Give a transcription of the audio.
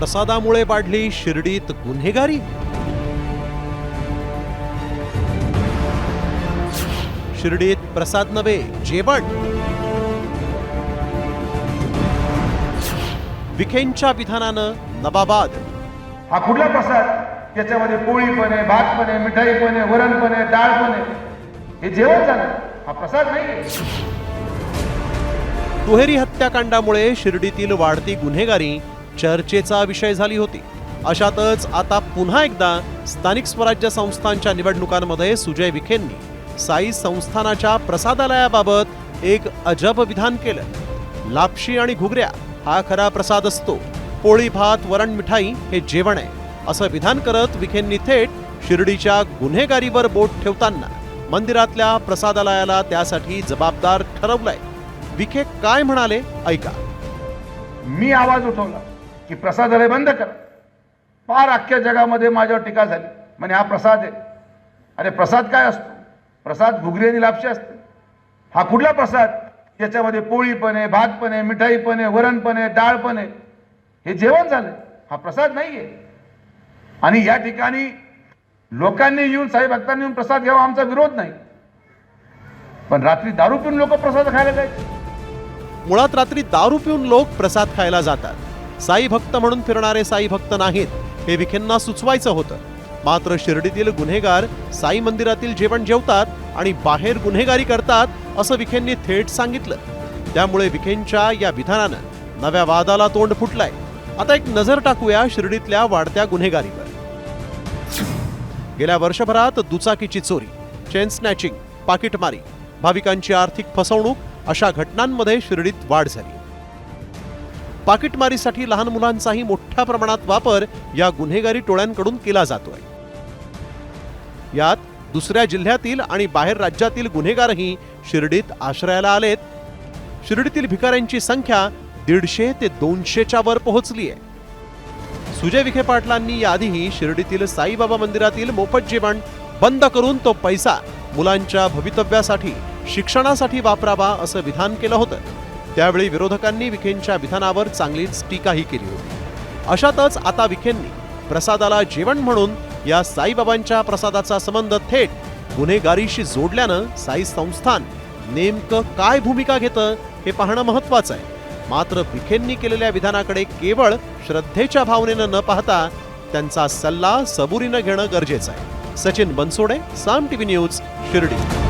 प्रसादामुळे वाढली शिर्डीत गुन्हेगारी. शिर्डीत प्रसाद नव्हे जेवण. विखेंच्या विधानानं नबाबाद हा कुठला प्रसाद? याच्यामध्ये पोळी पण आहे भात पण आहे मिठाई पण आहे वरण पण आहे डाळ पण आहे हे जेवण झालं. हा प्रसाद नाही दुहेरी हत्याकांडामुळे शिर्डीतील वाढती गुन्हेगारी चर्चेचा विषय झाली होती. अशातच आता पुन्हा एकदा स्थानिक स्वराज्य संस्थांच्या निवडणुकांमध्ये सुजय विखेंनी साई संस्थानाच्या प्रसादालयाबाबत एक अजब विधान केलं. लापशी आणि घुगऱ्या हा खरा प्रसाद असतो. पोळी भात वरण मिठाई हे जेवण आहे असं विधान करत विखेंनी थेट शिर्डीच्या गुन्हेगारीवर बोट ठेवताना मंदिरातल्या प्रसादालयाला त्यासाठी जबाबदार ठरवलंय. विखे काय म्हणाले? ऐका. मी आवाज उठवला. की प्रसादालय बंद कर. फार अख्ख्या जगामध्ये माझ्यावर टीका झाली. म्हणे हा प्रसाद आहे. अरे प्रसाद काय असतो? प्रसाद घुगरी आणि लापशी असते. हा कुठला प्रसाद? याच्यामध्ये पोळी पण आहे भात पण आहे मिठाई पण आहे वरण पण आहे डाळ पण आहे हे जेवण झालं. हा प्रसाद नाही आहे आणि या ठिकाणी लोकांनी येऊन साई भक्तांनी येऊन प्रसाद घ्यावा आमचा विरोध नाही. पण रात्री दारू पिऊन लोक प्रसाद खायला जायचे. मुळात रात्री दारू पिऊन लोक प्रसाद खायला जातात. साई भक्त म्हणून फिरणारे साई भक्त नाहीत. हे विखेंना सुचवायचं होतं. मात्र शिर्डीतील गुन्हेगार साई मंदिरातील जेवण जेवतात आणि बाहेर गुन्हेगारी करतात असं विखेंनी थेट सांगितलं. त्यामुळे विखेंच्या या विधानानं नव्या वादाला तोंड फुटलंय. आता एक नजर टाकूया शिर्डीतल्या वाढत्या गुन्हेगारीवर. गेल्या वर्षभरात दुचाकीची चोरी चेन स्नॅचिंग पाकिटमारी भाविकांची आर्थिक फसवणूक अशा घटनांमध्ये शिर्डीत वाढ झाली. पाकिटमारीसाठी लहान मुलांचाही मोठ्या प्रमाणात वापर या गुन्हेगारी टोळ्यांकडून केला जातोय. यात दुसऱ्या जिल्ह्यातील आणि बाहेर राज्यातील गुन्हेगारही शिर्डीत आश्रयाला आलेत. शिर्डीतील भिकाऱ्यांची संख्या दीडशे ते दोनशेच्या वर पोहोचली आहे. सुजय विखे पाटलांनी याआधीही शिर्डीतील साईबाबा मंदिरातील मोफत जेवण बंद करून तो पैसा मुलांच्या भवितव्यासाठी शिक्षणासाठी वापरावा असं विधान केलं होतं. त्यावेळी विरोधकांनी विखेंच्या विधानावर चांगलीच टीकाही केली होती. अशातच आता विखेंनी प्रसादाला जेवण म्हणून या साईबाबांच्या प्रसादाचा संबंध थेट गुन्हेगारीशी जोडल्यानं साई संस्थान नेमकं काय भूमिका घेतं हे पाहणं महत्वाचं आहे. मात्र विखेंनी केलेल्या विधानाकडे केवळ श्रद्धेच्या भावनेनं न पाहता त्यांचा सल्ला सबुरीनं घेणं गरजेचं आहे. Sachin Bansode Saam TV news Shirdi.